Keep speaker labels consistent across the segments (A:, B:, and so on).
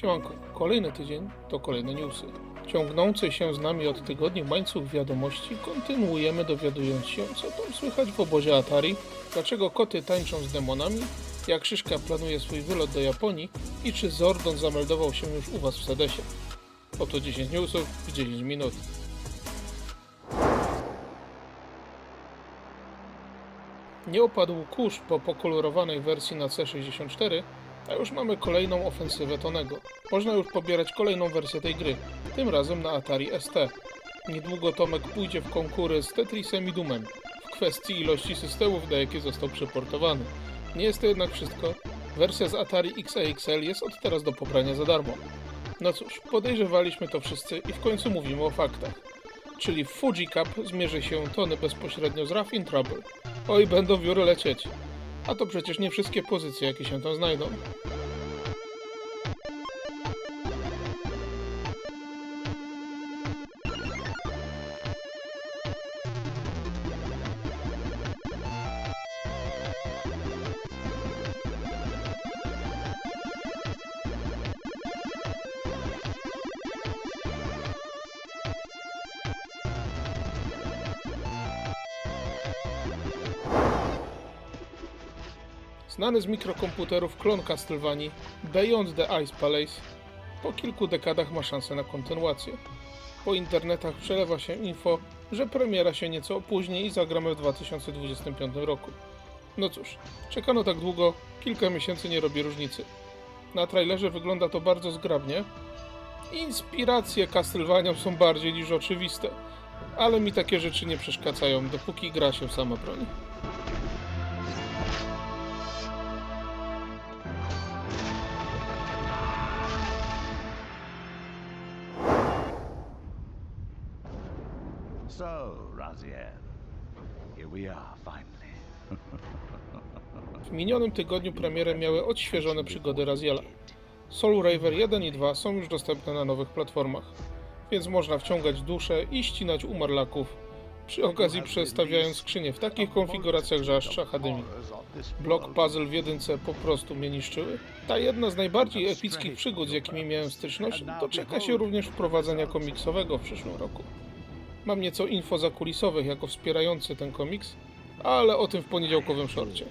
A: Siemanko, kolejny tydzień to kolejne newsy. Ciągnący się z nami od tygodni łańcuch wiadomości kontynuujemy dowiadując się, co tam słychać w obozie Atari, dlaczego koty tańczą z demonami, jak Szyszka planuje swój wylot do Japonii i czy Zordon zameldował się już u Was w Sedesie. Oto 10 newsów w 10 minut. Nie opadł kurz po pokolorowanej wersji na C64, a już mamy kolejną ofensywę Tonego. Można już pobierać kolejną wersję tej gry, tym razem na Atari ST. Niedługo Tomek pójdzie w konkury z Tetrisem i Doomem w kwestii ilości systemów, na jakie został przeportowany. Nie jest to jednak wszystko. Wersja z Atari XAXL jest od teraz do pobrania za darmo. No cóż, podejrzewaliśmy to wszyscy i w końcu mówimy o faktach. Czyli w Fuji Cup zmierzy się Tony bezpośrednio z Rough Trouble. Oj, będą wióry lecieć. A to przecież nie wszystkie pozycje, jakie się tam znajdą. Znany z mikrokomputerów klon Castlevanii Beyond the Ice Palace po kilku dekadach ma szansę na kontynuację. Po internetach przelewa się info, że premiera się nieco opóźni i zagramy w 2025 roku. No cóż, czekano tak długo, kilka miesięcy nie robi różnicy. Na trailerze wygląda to bardzo zgrabnie. Inspiracje Castlevanią są bardziej niż oczywiste, ale mi takie rzeczy nie przeszkadzają, dopóki gra się sama broni.
B: Here we are finally.
A: W minionym tygodniu premierę miały odświeżone przygody Raziela. Soul Raver 1 i 2 są już dostępne na nowych platformach, więc można wciągać dusze i ścinać umarlaków, przy okazji przestawiając skrzynie w takich konfiguracjach, że aż Akademii. Blok puzzle w jedynce po prostu mnie niszczyły. Ta jedna z najbardziej epickich przygód, z jakimi miałem styczność, doczeka się również wprowadzenia komiksowego w przyszłym roku. Mam nieco info zakulisowych jako wspierający ten komiks, ale o tym w poniedziałkowym szorcie.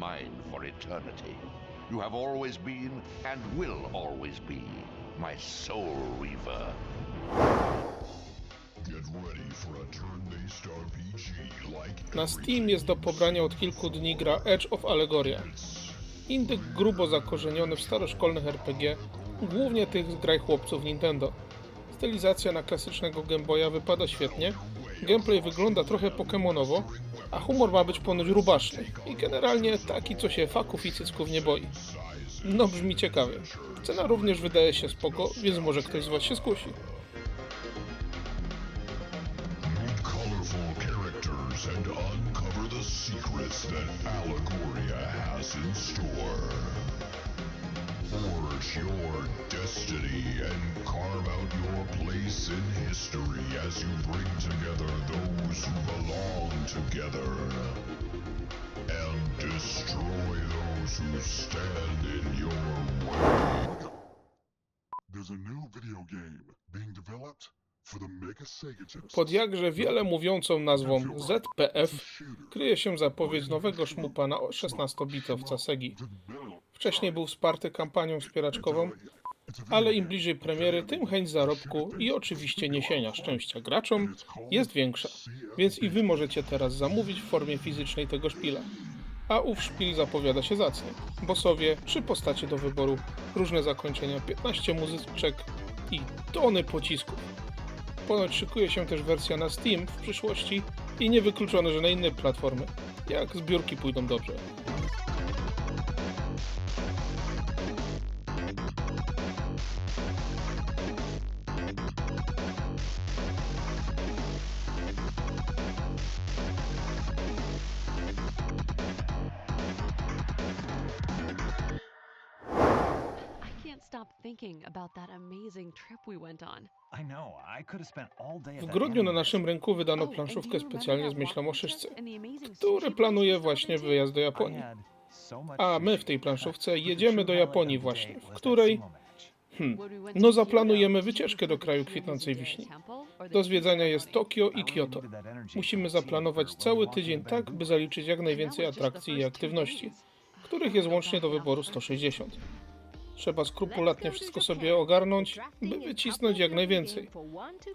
C: Mine for eternity. You have always been and will always be my soul reaver.
A: Na Steam jest do pobrania od kilku dni gra Edge of Allegoria. Indyk grubo zakorzeniony w staroszkolnych RPG, głównie tych z graj chłopców Nintendo. Stylizacja na klasycznego Game wypada świetnie, gameplay wygląda trochę pokemonowo, a humor ma być ponoć rubaszny i generalnie taki, co się faków i cycków nie boi. No brzmi ciekawie. Cena również wydaje się spoko, więc może ktoś z Was się skusi.
D: Secrets that Allegoria has in store. Forge your destiny and carve out your place in history as you bring together those who belong together and destroy those who stand in your way. There's a new video game being developed
A: Pod jakże wiele mówiącą nazwą ZPF kryje się zapowiedź nowego szmupa na 16-bitowca Segi. Wcześniej był wsparty kampanią wspieraczkową, ale im bliżej premiery, tym chęć zarobku i oczywiście niesienia szczęścia graczom jest większa. Więc i wy możecie teraz zamówić w formie fizycznej tego szpila. A ów szpil zapowiada się zacnie. Bossowie, trzy postacie do wyboru, różne zakończenia, 15 muzyczek i tony pocisków. Ponoć szykuje się też wersja na Steam w przyszłości i niewykluczone, że na inne platformy, jak zbiórki pójdą dobrze.
E: Stop thinking about that amazing trip we went on.
B: I know. I could have spent all day
A: W grudniu na naszym rynku wydano
E: Oh,
A: planszówkę specjalnie z myślą o szyszce,
E: and the amazing
A: który planuje właśnie wyjazd do Japonii. A my w tej planszówce
B: the
A: jedziemy do Japonii właśnie, w której. Hmm.
E: When we went
A: No zaplanujemy wycieczkę do kraju
E: the
A: kwitnącej wiśni. Do zwiedzania jest? Tokio
B: I
A: Kyoto. Musimy zaplanować cały tydzień tak, by zaliczyć jak najwięcej atrakcji
E: the
A: i aktywności, których jest łącznie do wyboru 160. Trzeba skrupulatnie wszystko sobie ogarnąć, by wycisnąć jak najwięcej.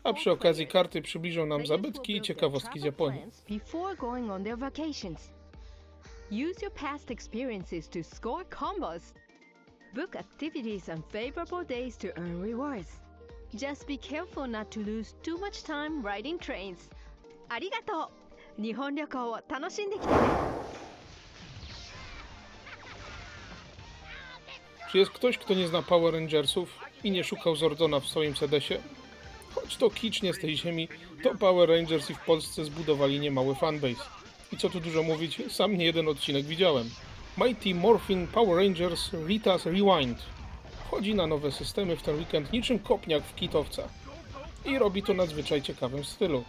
A: A przy okazji karty przybliżą nam zabytki i ciekawostki z Japonii.
F: Before going on their vacations. Use your past experiences to score combos. Book activities on favorable days to earn rewards. Just be careful not to lose too much time riding trains. ありがとう日本旅行を楽しんできてね
A: Czy jest ktoś, kto nie zna Power Rangersów i nie szukał Zordona w swoim sedesie? Choć to kicz nie z tej ziemi, to Power Rangers i w Polsce zbudowali niemały fanbase. I co tu dużo mówić, sam nie jeden odcinek widziałem. Mighty Morphin Power Rangers Rita's Rewind. Wchodzi na nowe systemy w ten weekend niczym kopniak w kitowca. I robi to nadzwyczaj ciekawym stylu.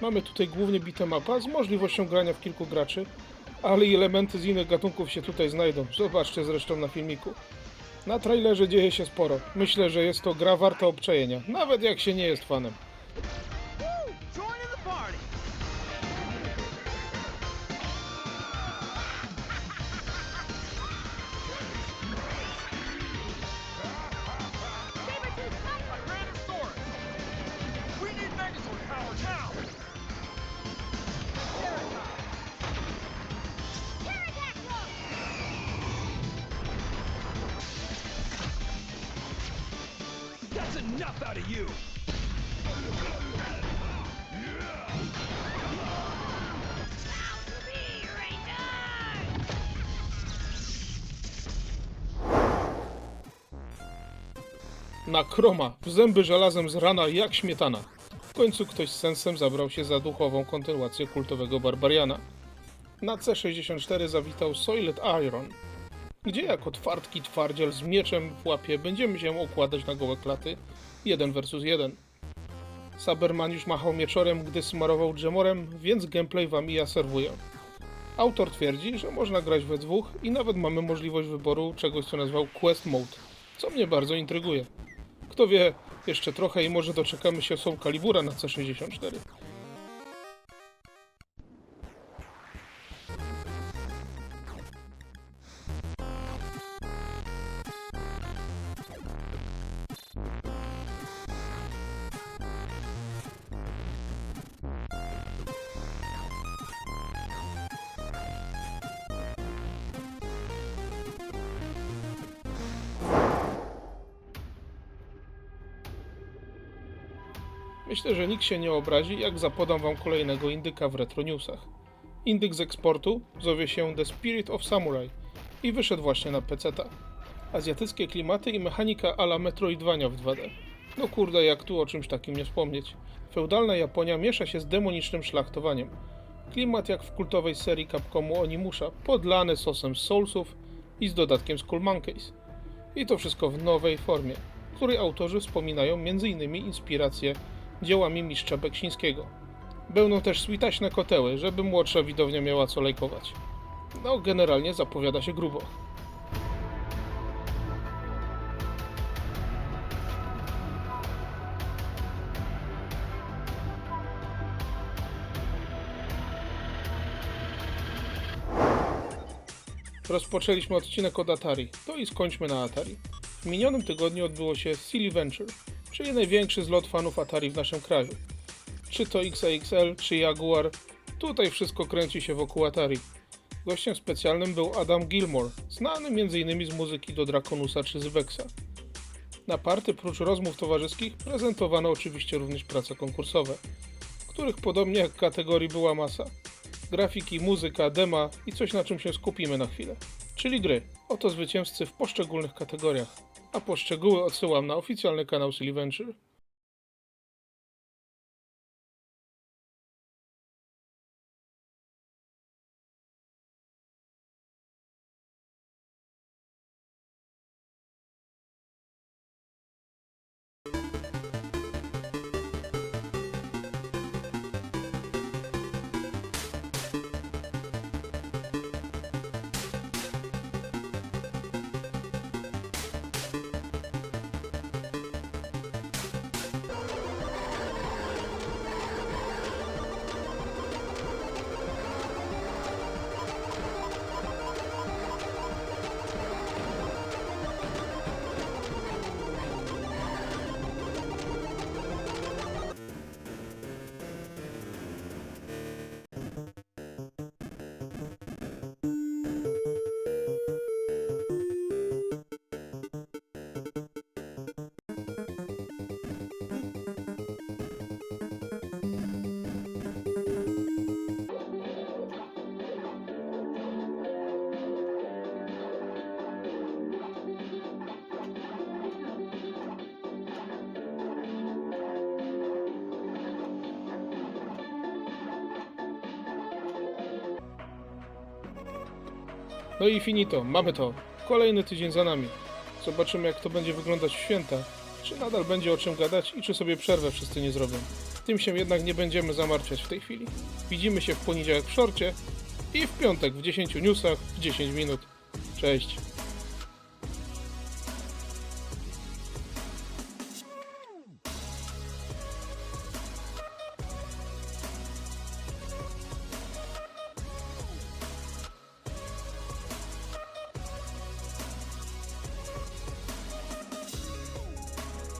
A: Mamy tutaj głównie bitemapa z możliwością grania w kilku graczy, ale i elementy z innych gatunków się tutaj znajdą. Zobaczcie zresztą na filmiku. Na trailerze dzieje się sporo. Myślę, że jest to gra warta obczajenia, nawet jak się nie jest fanem.
B: That's enough out of you!
A: Na kroma, zęby żelazem z rana jak śmietana. W końcu ktoś z sensem zabrał się za duchową kontynuację kultowego Barbariana. Na C64 zawitał Soiled Iron, gdzie jako twardki twardziel z mieczem w łapie będziemy się okładać na gołe klaty 1 vs 1. Saberman już machał mieczorem, gdy smarował dżemorem, więc gameplay wam i ja serwuję. Autor twierdzi, że można grać we dwóch i nawet mamy możliwość wyboru czegoś, co nazwał Quest Mode, co mnie bardzo intryguje. Kto wie, jeszcze trochę i może doczekamy się Soul Calibura na C64. Myślę, że nikt się nie obrazi, jak zapodam wam kolejnego indyka w Retro Newsach. Indyk z eksportu zowie się The Spirit of Samurai i wyszedł właśnie na PC-ta. Azjatyckie klimaty i mechanika ala Metroidvania w 2D. No kurde, jak tu o czymś takim nie wspomnieć. Feudalna Japonia miesza się z demonicznym szlachtowaniem. Klimat jak w kultowej serii Capcomu Onimusha, podlany sosem z Soulsów i z dodatkiem Skull Monkeys. I to wszystko w nowej formie, której autorzy wspominają m.in. inspiracje dziełami mistrza Beksińskiego. Będą też switaśne koteły, żeby młodsza widownia miała co lajkować. No, generalnie zapowiada się grubo. Rozpoczęliśmy odcinek od Atari, to i skończmy na Atari. W minionym tygodniu odbyło się Silly Venture, czyli największy zlot fanów Atari w naszym kraju. Czy to XAXL, czy Jaguar, tutaj wszystko kręci się wokół Atari. Gościem specjalnym był Adam Gilmore, znany m.in. z muzyki do Draconusa czy z Vexa. Na party prócz rozmów towarzyskich prezentowano oczywiście również prace konkursowe, których podobnie jak kategorii była masa. Grafiki, muzyka, dema i coś na czym się skupimy na chwilę. Czyli gry. Oto zwycięzcy w poszczególnych kategoriach. A po szczegóły odsyłam na oficjalny kanał Silly No i finito, mamy to. Kolejny tydzień za nami. Zobaczymy, jak to będzie wyglądać w święta. Czy nadal będzie o czym gadać i czy sobie przerwę wszyscy nie zrobią. Tym się jednak nie będziemy zamartwiać w tej chwili. Widzimy się w poniedziałek w szorcie i w piątek w 10 newsach w 10 minut. Cześć.